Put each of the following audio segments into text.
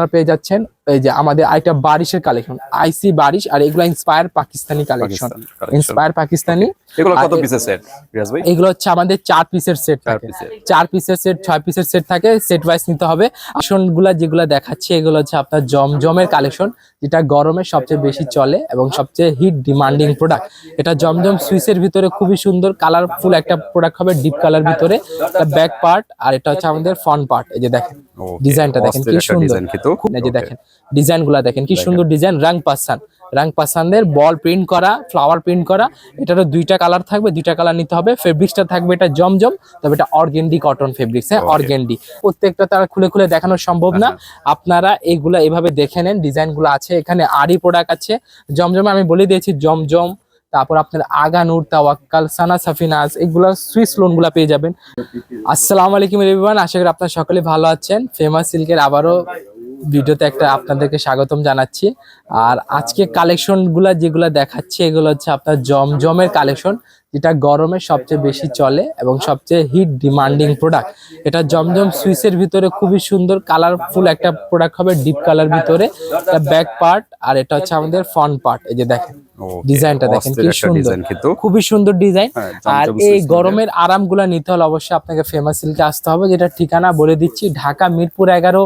আপনারা পেয়ে যাচ্ছেন। এই যে আমাদের আরেকটা বারিশের কালেকশন আইসি বারিশ আর এগুলো inspire Pakistani collection inspire Pakistani. এগুলো কত পিসের সেট ভাই? এগুলো হচ্ছে আমাদের চার পিসের সেট থাকে। চার পিসের সেট ছয় পিসের সেট থাকে সেট ওয়াইজ নিতে হবে। আসনগুলা যেগুলো দেখাচ্ছে এগুলো হচ্ছে আপনার জমজমের কালেকশন যেটা গরমে সবচেয়ে বেশি চলে এবং সবচেয়ে হিট ডিমান্ডিং প্রোডাক্ট এটা জমজম সুইসের ভিতরে খুবই সুন্দর কালারফুল একটা প্রোডাক্ট হবে ডিপ কালার ভিতরে। এটা ব্যাক পার্ট আর এটা হচ্ছে আমাদের ফ্রন্ট পার্ট এই যে দেখেন ডিজাইনটা দেখেন কি সুন্দর। এই যে দেখেন ডিজাইনগুলা দেখেন কি সুন্দর ডিজাইন রাং পাসান রাং পাসানদের বল প্রিন্ট করা ফ্লাওয়ার প্রিন্ট করা এটারও দুইটা কালার থাকবে দুইটা কালার নিতে হবে। ফেব্রিক্সটা থাকবে এটা জমজম তবে এটা অর্গেন্ডি কটন ফেব্রিক্স হ্যাঁ. অর্গেন্ডি। প্রত্যেকটা তারা খুলে খুলে দেখানো সম্ভব না। আপনারা এগুলা এভাবে দেখে নেন ডিজাইনগুলো আছে এখানে আরি প্রোডাক্ট আছে। জমজমে আমি বলে দিয়েছি জমজম তারপর আপনার আগানুর তাওয়াক্কাল সানা সাফিনাজ এগুলো সুইস লোনগুলা পেয়ে যাবেন। আসসালামু আলাইকুম এভরিওয়ান আশা করি আপনারা সকলে ভালো আছেন। ফেমাস সিল্কের আবারও ভিডিওতে একটা আপনাদেরকে স্বাগতম জানাচ্ছি। আর আজকে কালেকশনগুলা যেগুলা দেখাচ্ছি, এগুলো হচ্ছে আপনার জমজমের কালেকশন, যেটা গরমে সবচেয়ে বেশি চলে এবং সবচেয়ে হিট ডিমান্ডিং প্রোডাক্ট। এটা জমজম সুইসের ভিতরে খুবই সুন্দর, কালারফুল একটা প্রোডাক্ট হবে, ডিপ কালার ভিতরে। ব্যাক পার্ট আর এটা হচ্ছে আমাদের ফ্রন্ট পার্ট, এই যে দেখেন। ডিজাইনটা দেখেন কি সুন্দর। খুবই সুন্দর ডিজাইন। হ্যাঁ, আর এই গরমের আরামগুলো নিতে হলে অবশ্যই আপনাকে ফেমাস সিল্কে আসতে হবে যেটা ঠিকানা বলে দিচ্ছি ঢাকা মিরপুর এগারো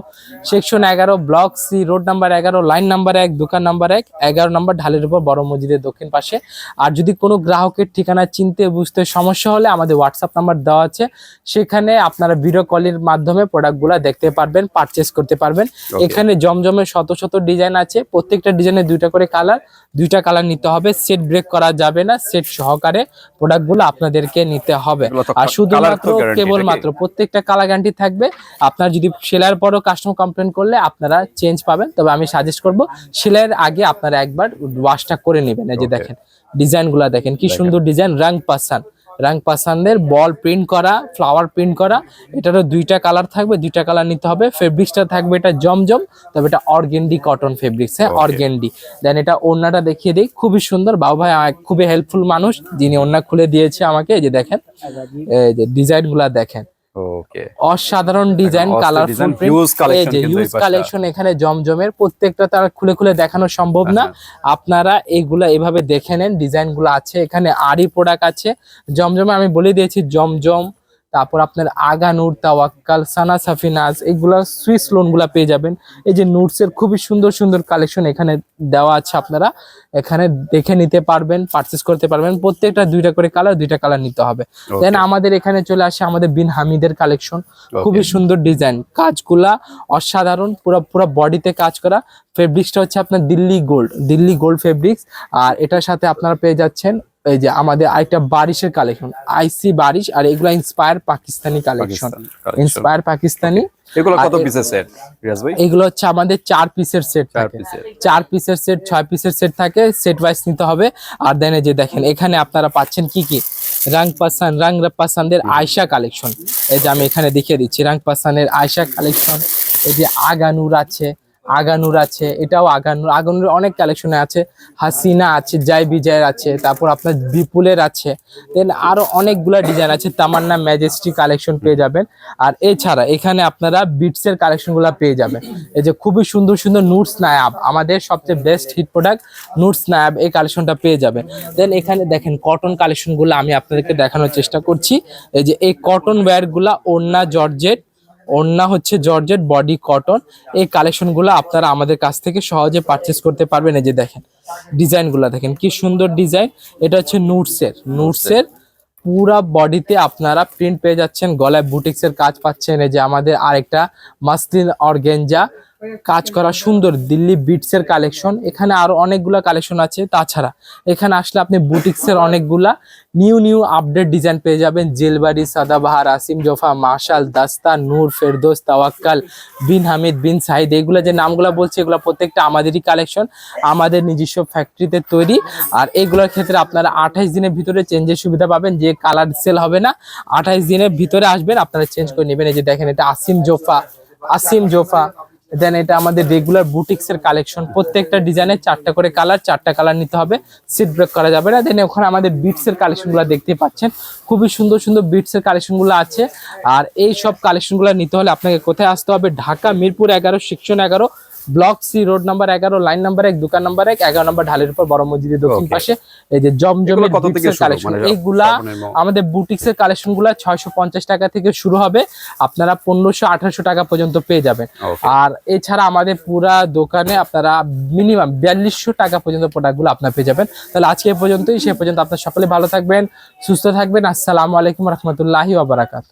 সেকশন এগারো ব্লক সি রোড নাম্বার এগারো লাইন নাম্বার এক দোকান নাম্বার এক এগারো নাম্বার ঢালের উপর বড় মসজিদের দক্ষিণ পাশে। আর যদি কোনো গ্রাহকের ঠিকানা চিনতে বুঝতে সমস্যা হলে আমাদের হোয়াটসঅ্যাপ নাম্বার দেওয়া আছে সেখানে আপনারা ভিডিও কলের মাধ্যমে প্রোডাক্টগুলো দেখতে পারবেন পারচেস করতে পারবেন। এখানে জমজমের শত শত ডিজাইন আছে প্রত্যেকটা ডিজাইনে দুইটা করে কালার দুইটা কালার নিতে হবে সেট ব্রেক করা যাবে না সেট সহকারে প্রোডাক্টগুলো আপনাদেরকে নিতে হবে। আর শুধুমাত্র কেবলমাত্র প্রত্যেকটা কালার গ্যারান্টি থাকবে। আপনার যদি সেলার পরও কাস্টমার কমপ্লেন করলে আপনারা চেঞ্জ পাবেন। তবে আমি সাজেস্ট করব সেলাইয়ের আগে আপনারা একবার ওয়াশটা করে নেবেন। এই যে দেখেন দেখেন ডিজাইনগুলো দেখেন কি সুন্দর ডিজাইন রাং পাসান রাং পাসানদের বল প্রিন্ট করা ফ্লাওয়ার প্রিন্ট করা এটারও দুইটা কালার থাকবে দুইটা কালার নিতে হবে। ফেব্রিক্সটা থাকবে এটা জমজম তবে এটা অর্গেন্ডি কটন ফেব্রিক্স হ্যাঁ. অর্গেন্ডি দেন এটা ওড়নাটা দেখিয়ে দিই খুবই সুন্দর। বাবু ভাই খুবই হেল্পফুল মানুষ যিনি ওড়না খুলে দিয়েছে আমাকে এই যে দেখেন এই যে ডিজাইনগুলো দেখেন। অসাধারণ ডিজাইন কালারফুল যে ইউজ কালেকশন এখানে জমজমের প্রত্যেকটা তার খুলে খুলে দেখানো সম্ভব না। আপনারা এগুলা এভাবে দেখে নেন ডিজাইনগুলো আছে। এখানে আরি প্রোডাক্ট আছে। জমজমে আমি বলে দিয়েছি জমজম তারপর আপনার আগা আগানুর তাওয়াক্কাল সানা সাফিনাজ এগুলা সুইস লোনগুলা পেয়ে যাবেন। এই যে নোটস এর খুবই সুন্দর সুন্দর কালেকশন এখানে দেওয়া আছে আপনারা। এখানে দেখে নিতে পারবেন পারচেস করতে পারবেন। প্রত্যেকটা দুইটা করে কালার দুইটা কালার নিতে হবে। দেন আমাদের এখানে চলে আসে আমাদের বিন হামিদের কালেকশন খুবই সুন্দর ডিজাইন কাজগুলা অসাধারণ পুরো পুরো বডিতে কাজ করা। ফেব্রিক্সটা হচ্ছে আপনার Delhi gold Delhi gold fabrics আর এটার সাথে আপনারা পেয়ে যাচ্ছেন এই যে আমাদের আরেকটা বারিশের কালেকশন আইসি বারিশ আর এগুলো inspire Pakistani collection inspire Pakistani এগুলো কত পিসের সেট রিয়াজ ভাই? এগুলো হচ্ছে আমাদের চার পিসের সেট চার থাকে। পিসের চার পিসের সেট ছয় পিসের সেট থাকে সেট ওয়াইজ নিতে হবে। আর দেন যে দেখেন এখানে আপনারা পাচ্ছেন কি কি? রাং পাসান রাং পাসানদের আয়শা কালেকশন এই যে আমি এখানে দেখিয়ে দিচ্ছি রাং পাসানের আয়শা কালেকশন এই যে আগানুর আছে আগানুর আছে, এটাও আগানুর আগানুর অনেক কালেকশনে আছে। হাসিনা আছে, জয় বিজয়ের আছে, তারপর আপনার বিপুলের আছে। দেন আরও অনেকগুলা ডিজাইন আছে, তামান্না ম্যাজেস্টি কালেকশন পেয়ে যাবেন। আর এছাড়া এখানে আপনারা বিটসের কালেকশনগুলো পেয়ে যাবেন। এই যে খুবই সুন্দর সুন্দর নুটস নায়াব আমাদের সবচেয়ে বেস্ট হিট প্রোডাক্ট নুটস নায়াব এই কালেকশনটা পেয়ে যাবেন। দেন এখানে দেখেন কটন কালেকশনগুলো আমি আপনাদেরকে দেখানোর চেষ্টা করছি। এই যে এই কটন ওয়্যারগুলা ওন্না জর্জেট ওন্না হচ্ছে জর্জেট বডি কটন। এই কালেকশনগুলো আপনারা আমাদের কাছ থেকে সহজে পারচেস করতে পারবেন। এই যে দেখেন, ডিজাইনগুলো দেখেন, কি সুন্দর ডিজাইন। এটা হচ্ছে নুটসের নুটসের পুরা বডিতে আপনারা প্রিন্ট পেয়ে যাচ্ছেন। গলায় বুটিক্সের কাজ পাচ্ছেন। এই যে আমাদের আরেকটা মাসলিন অর্গেঞ্জা কাজ করা সুন্দর দিল্লি বিটসের কালেকশন এখানে আরও অনেকগুলা কালেকশন আছে। তাছাড়া এখানে আসলে আপনি বুটিক্সের অনেকগুলা নিউ নিউ আপডেট ডিজাইন পেয়ে যাবেন। জেলবাড়ি, সাদাবাহার, আসিম, জোফা, মাশাল, দাস্তা, নূর, ফেরদোস, তাওয়াক্কাল, বিন হামিদ, বিন সাহিদ এগুলো যে নামগুলো বলছি, এগুলো প্রত্যেকটা আমাদেরই কালেকশন আমাদের নিজস্ব ফ্যাক্টরিতে তৈরি। আর এগুলোর ক্ষেত্রে আপনারা আঠাইশ দিনের ভিতরে চেঞ্জের সুবিধা পাবেন, যে কালার সেল হবে না। আঠাইশ দিনের ভিতরে আসবেন, আপনারা চেঞ্জ করে নেবেন। এই যে দেখেন, এটা আসিম, জোফা আসিম, জোফা দেন এটা আমাদের রেগুলার বুটিক্সের কালেকশন প্রত্যেকটা ডিজাইনের চারটা করে কালার চারটা কালার নিতে হবে। সিট ব্রেক করা যাবে না। দেন ওখানে আমাদের বিটসের কালেকশনগুলো দেখতে পাচ্ছেন। খুবই সুন্দর সুন্দর বিটসের কালেকশনগুলো আছে। আর এই সব কালেকশনগুলো নিতে হলে আপনাকে কোথায় আসতে হবে? ঢাকা, মিরপুর এগারো সেকশন এগারো। ব্লক সি রোড নাম্বার এগারো লাইন নাম্বার এক দোকান নাম্বার এক এগারো নাম্বার ঢালের উপর বড় মসজিদের দক্ষিণ পাশে এই যে জমজমের? কালেকশন মানে এইগুলা আমাদের বুটিক্স এর কালেকশনগুলা ছয়শো পঞ্চাশ টাকা থেকে শুরু হবে। আপনারা পনেরোশো আঠারোশো টাকা পর্যন্ত পেয়ে যাবেন। আর এছাড়া আমাদের পুরা দোকানে আপনারা মিনিমাম বিয়াল্লিশশো টাকা পর্যন্ত প্রোডাক্টগুলো আপনার পেয়ে যাবেন। তাহলে আজকে পর্যন্তই। সে পর্যন্ত আপনার সকলে ভালো থাকবেন সুস্থ থাকবেন। আসসালামু আলাইকুম রহমতুল্লাহি ওবরাকাত